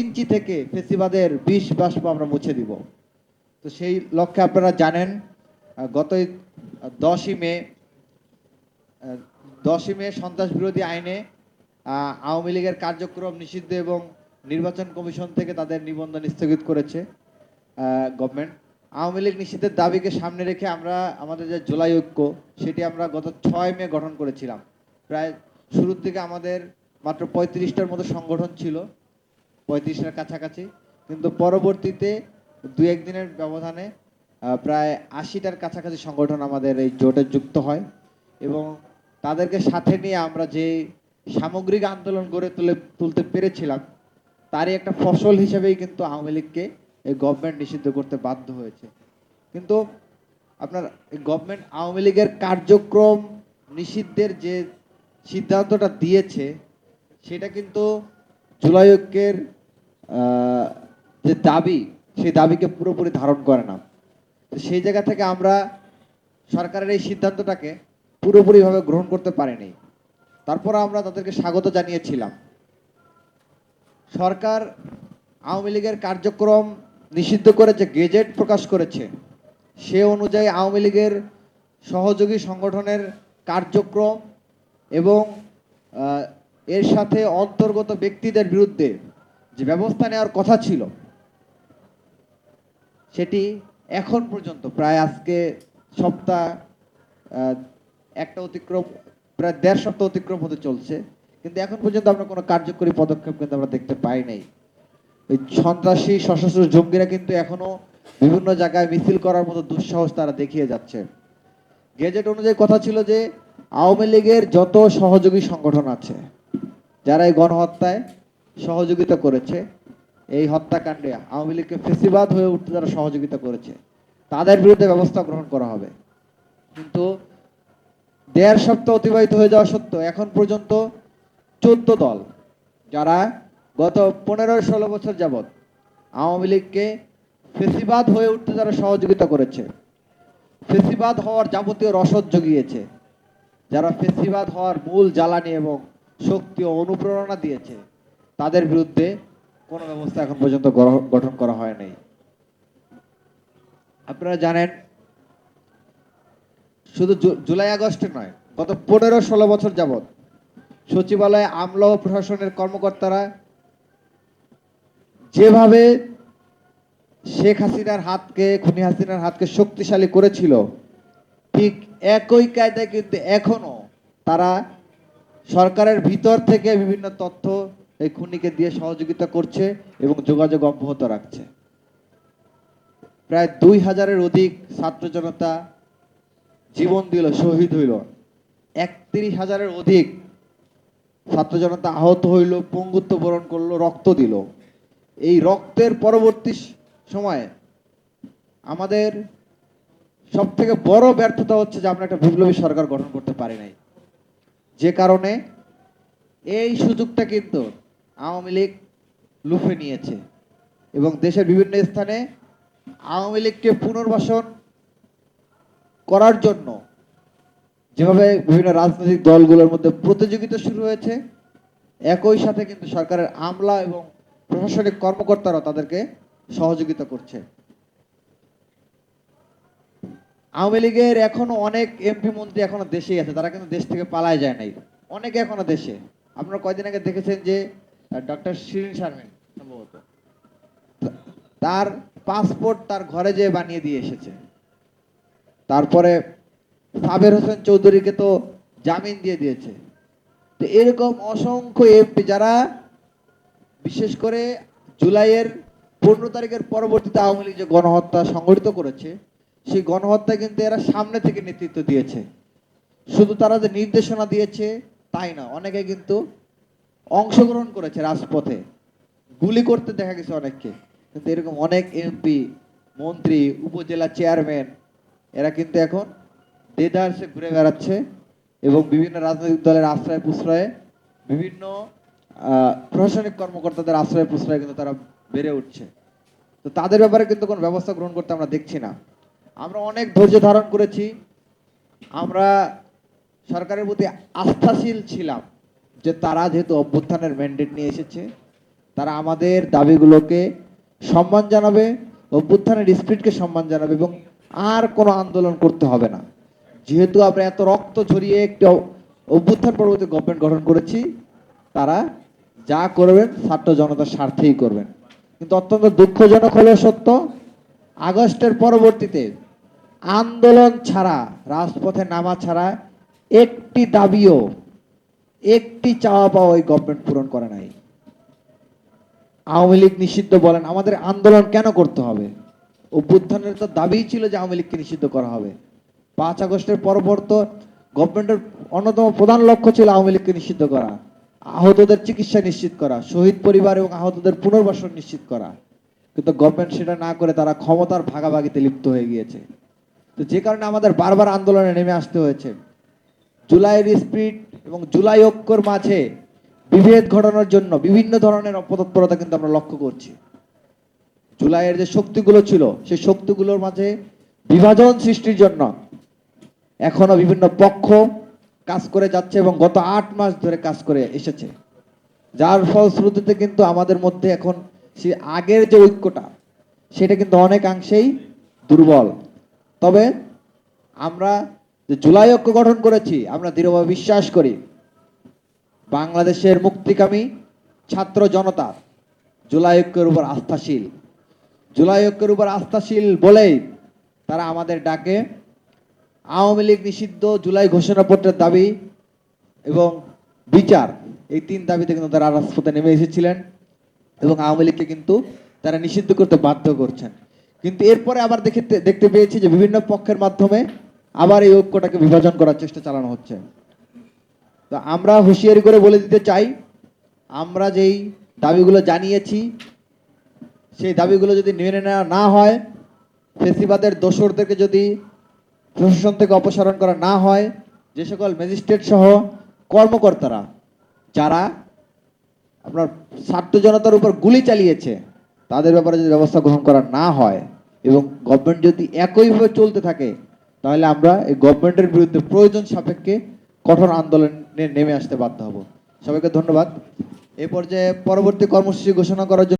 ইঞ্চি থেকে ফেসিবাদের বিষ বাষ্প আমরা মুছে দিব। তো সেই লক্ষ্যে আপনারা জানেন গত দশই মে দশই মে সন্ত্রাস বিরোধী আইনে আওয়ামী লীগের কার্যক্রম নিষিদ্ধ এবং নির্বাচন কমিশন থেকে তাদের নিবন্ধন স্থগিত করেছে গভর্নমেন্ট আওয়ামী লীগ নিষিদ্ধের দাবিকে সামনে রেখে আমরা, আমাদের যে জুলাই ঐক্য, সেটি আমরা গত ছয় মে গঠন করেছিলাম। প্রায় শুরুর দিকে আমাদের মাত্র পঁয়ত্রিশটার মতো সংগঠন ছিল। পঁয়ত্রিশটার কাছাকাছি। কিন্তু পরবর্তীতে দু একদিনের ব্যবধানে প্রায় আশিটার কাছাকাছি সংগঠন আমাদের এই জোটে যুক্ত হয় এবং তাদেরকে সাথে নিয়ে আমরা যে সামগ্রিক আন্দোলন গড়ে তুলে, তুলতে পেরেছিলাম, তারই একটা ফসল হিসেবেই কিন্তু আওয়ামী লীগকে এই গভর্নমেন্ট নিষিদ্ধ করতে বাধ্য হয়েছে। কিন্তু আপনার গভর্নমেন্ট আওয়ামী লীগের কার্যক্রম নিষিদ্ধের যে সিদ্ধান্তটা দিয়েছে, সেটা কিন্তু জুলাই ঐক্যের যে দাবি, সেই দাবিকে পুরোপুরি ধারণ করে না। তো সেই জায়গা থেকে আমরা সরকারের এই সিদ্ধান্তটাকে পুরোপুরিভাবে গ্রহণ করতে পারিনি। তারপর আমরা তাদেরকে স্বাগত জানিয়েছিলাম। সরকার আওয়ামী লীগের কার্যক্রম নিষিদ্ধ করেছে গেজেট প্রকাশ করেছে, সে অনুযায়ী আওয়ামী লীগের সহযোগী সংগঠনের কার্যক্রম এবং এর সাথে অন্তর্গত ব্যক্তিদের বিরুদ্ধে যে ব্যবস্থা নেওয়ার কথা ছিল, সেটি এখন পর্যন্ত, প্রায় আজকে সপ্তাহ একটা অতিক্রম, প্রায় দেড় সপ্তাহ অতিক্রম হতে চলছে। কিন্তু এখন পর্যন্ত আমরা কোনো কার্যকরী পদক্ষেপ কিন্তু আমরা দেখতে পাই নাই। এই সন্ত্রাসী, সশস্ত্র জঙ্গিরা কিন্তু এখনও বিভিন্ন জায়গায় মিছিল করার মতো দুঃসাহস তারা দেখিয়ে যাচ্ছে। গেজেট অনুযায়ী কথা ছিল যে, আওয়ামী লীগের যত সহযোগী সংগঠন আছে যারা এই গণহত্যায় সহযোগিতা করেছে, এই হত্যাকাণ্ডে আওয়ামী লীগকে ফেসিবাদ হয়ে উঠতে যারা সহযোগিতা করেছে, তাদের বিরুদ্ধে ব্যবস্থা গ্রহণ করা হবে। কিন্তু দেড় সপ্তাহ অতিবাহিত হয়ে যাওয়া সত্ত্বেও এখন পর্যন্ত চোদ্দ দল, যারা গত পনেরো ষোলো বছর যাবৎ আওয়ামী লীগকে ফেসিবাদ হয়ে উঠতে যারা সহযোগিতা করেছে, ফেসিবাদ হওয়ার যাবতীয় রসদ জুগিয়েছে, যারা ফেসিবাদ হওয়ার মূল জ্বালানি এবং শক্তি ও অনুপ্রেরণা দিয়েছে। তাদের বিরুদ্ধে কোনো ব্যবস্থা এখন পর্যন্ত গঠন করা হয় নাই। আপনারা জানেন, শুধু জুলাই আগস্টে নয়, গত পনেরো ষোলো বছর যাবৎ সচিবালয়ে আমলা ও প্রশাসনের কর্মকর্তারা যেভাবে শেখ হাসিনার হাতকে, খুনি হাসিনার হাতকে শক্তিশালী করেছিল, ঠিক একই কায়দায় কিন্তু এখনও তারা সরকারের ভিতর থেকে বিভিন্ন তথ্য এই খুনিকে দিয়ে সহযোগিতা করছে এবং যোগাযোগ অব্যাহত রাখছে। প্রায় দুই হাজারের অধিক ছাত্র জনতা জীবন দিল, শহীদ হইল। একত্রিশ হাজারের অধিক ছাত্র জনতা আহত হইল, পঙ্গুত্ব বরণ করল, রক্ত দিল। এই রক্তের পরবর্তী সময়ে আমাদের সব থেকে বড় ব্যর্থতা হচ্ছে যে আমরা একটা বিপ্লবী সরকার গঠন করতে পারি নাই। যে কারণে এই সুযোগটা কিন্তু আওয়ামী লীগ লুফে নিয়েছে এবং দেশের বিভিন্ন স্থানে আওয়ামী লীগকে পুনর্বাসন করার জন্য যেভাবে বিভিন্ন রাজনৈতিক দলগুলোর মধ্যে প্রতিযোগিতা শুরু হয়েছে, একই সাথে কিন্তু সরকারের আমলা এবং প্রশাসনিক কর্মকর্তারা তাদেরকে সহযোগিতা করছে। আওয়ামী লীগের এখনও অনেক এমপি মন্ত্রী এখনও দেশেই আছে, তারা কিন্তু দেশ থেকে পালায় যায় নাই। অনেকে এখনও দেশে। আপনারা কয়দিন আগে দেখেছেন যে ডক্টর শিরিন শারমিন সম্ভবত, তার পাসপোর্ট তার ঘরে যেয়ে বানিয়ে দিয়ে এসেছে। তারপরে সাবের হোসেন চৌধুরীকে তো জামিন দিয়ে দিয়েছে। তো এরকম অসংখ্য এমপি যারা বিশেষ করে জুলাইয়ের পনেরো তারিখের পরবর্তীতে আওয়ামী লীগ যে গণহত্যা সংগঠিত করেছে সেই গণহত্যা কিন্তু এরা সামনে থেকে নেতৃত্ব দিয়েছে। শুধু তারা যে নির্দেশনা দিয়েছে, তাই না? অনেকে কিন্তু অংশগ্রহণ করেছে রাজপথে। গুলি করতে দেখা গেছে অনেককে। কিন্তু এরকম অনেক এমপি, মন্ত্রী, উপজেলা চেয়ারম্যান, এরা কিন্তু এখন দেদারসে ঘুরে বেড়াচ্ছে এবং বিভিন্ন রাজনৈতিক দলের আশ্রয় প্রশ্রয়ে, বিভিন্ন প্রশাসনিক কর্মকর্তাদের আশ্রয় প্রশ্রয়ে কিন্তু তারা বেড়ে উঠছে। তো তাদের ব্যাপারে কিন্তু কোনো ব্যবস্থা গ্রহণ করতে আমরা দেখছি না। আমরা অনেক ধৈর্য ধারণ করেছি। আমরা সরকারের প্রতি আস্থাশীল ছিলাম যে তারা যেহেতু অভ্যুত্থানের ম্যান্ডেট নিয়ে এসেছে, তারা আমাদের দাবিগুলোকে সম্মান জানাবে, অভ্যুত্থানের স্পিরিটকে সম্মান জানাবে এবং আর কোনো আন্দোলন করতে হবে না। যেহেতু আমরা এত রক্ত ঝরিয়ে একটি অভ্যুত্থান পরবর্তী গভর্নমেন্ট গঠন করেছি, তারা যা করবেন ছাত্র জনতার স্বার্থেই করবেন। কিন্তু অত্যন্ত দুঃখজনক হলেও সত্য, আগস্টের পরবর্তীতে আন্দোলন ছাড়া, রাজপথে নামা ছাড়া একটি দাবিও, একটি চাওয়া পাওয়া ওই গভর্নমেন্ট পূরণ করে নাই। আওয়ামী লীগ নিষিদ্ধ বলেন, আমাদের আন্দোলন কেন করতে হবে? অভ্যুত্থানের তো দাবিই ছিল যে আওয়ামী লীগকে নিষিদ্ধ করা হবে। পাঁচ আগস্টের পরপর তো গভর্নমেন্টের অন্যতম প্রধান লক্ষ্য ছিল আওয়ামী লীগকে নিষিদ্ধ করা, আহতদের চিকিৎসা নিশ্চিত করা, শহীদ পরিবার এবং আহতদের পুনর্বাসন নিশ্চিত করা। কিন্তু গভর্নমেন্ট সেটা না করে তারা ক্ষমতার ভাগাভাগিতে লিপ্ত হয়ে গিয়েছে। তো যে কারণে আমাদের বারবার আন্দোলনে নেমে আসতে হয়েছে। জুলাইয়ের স্পিড এবং জুলাই ঐক্যর মাঝে বিভেদ ঘটানোর জন্য বিভিন্ন ধরনের অপতৎপরতা কিন্তু আমরা লক্ষ্য করছি। জুলাইয়ের যে শক্তিগুলো ছিল, সেই শক্তিগুলোর মাঝে বিভাজন সৃষ্টির জন্য এখনও বিভিন্ন পক্ষ কাজ করে যাচ্ছে এবং গত আট মাস ধরে কাজ করে এসেছে। যার ফলশ্রুতিতে কিন্তু আমাদের মধ্যে এখন সে আগের যে ঐক্যটা, সেটা কিন্তু অনেকাংশেই দুর্বল। তবে আমরা যে জুলাই ঐক্য গঠন করেছি, আমরা দৃঢ়ভাবে বিশ্বাস করি, বাংলাদেশের মুক্তিকামী ছাত্র জনতা জুলাই ঐক্যের উপর আস্থাশীল। জুলাই ঐক্যের উপর আস্থাশীল বলেই তারা আমাদের ডাকে। আওয়ামী লীগ নিষিদ্ধ জুলাই ঘোষণাপত্রের দাবি এবং বিচার, এই তিন দাবিতে কিন্তু তারা রাজপথে নেমে এসেছিলেন এবং আওয়ামী লীগকে কিন্তু তারা নিষিদ্ধ করতে বাধ্য করছেন। কিন্তু এরপরে আবার দেখে দেখতে পেয়েছি যে বিভিন্ন পক্ষের মাধ্যমে আবার এই ঐক্যটাকে বিভাজন করার চেষ্টা চালানো হচ্ছে। তো আমরা হুঁশিয়ারি করে বলে দিতে চাই, আমরা যেই দাবিগুলো জানিয়েছি, সেই দাবিগুলো যদি মেনে নেওয়া না হয়, ফেসিবাদের দোসরদেরকে যদি প্রশাসন থেকে অপসারণ করা না হয়, যে সকল ম্যাজিস্ট্রেট সহ কর্মকর্তারা, যারা আপনার ছাত্র জনতার উপর গুলি চালিয়েছে, তাদের ব্যাপারে যদি ব্যবস্থা গ্রহণ করা না হয় এবং গভর্নমেন্ট যদি একইভাবে চলতে থাকে, তাহলে আমরা এই গভর্নমেন্টের বিরুদ্ধে প্রয়োজন সাপেক্ষে কঠোর আন্দোলনে নেমে আসতে বাধ্য হব। সবাইকে ধন্যবাদ। এ পর্যায়ে পরবর্তী কর্মসূচি ঘোষণা করার জন্য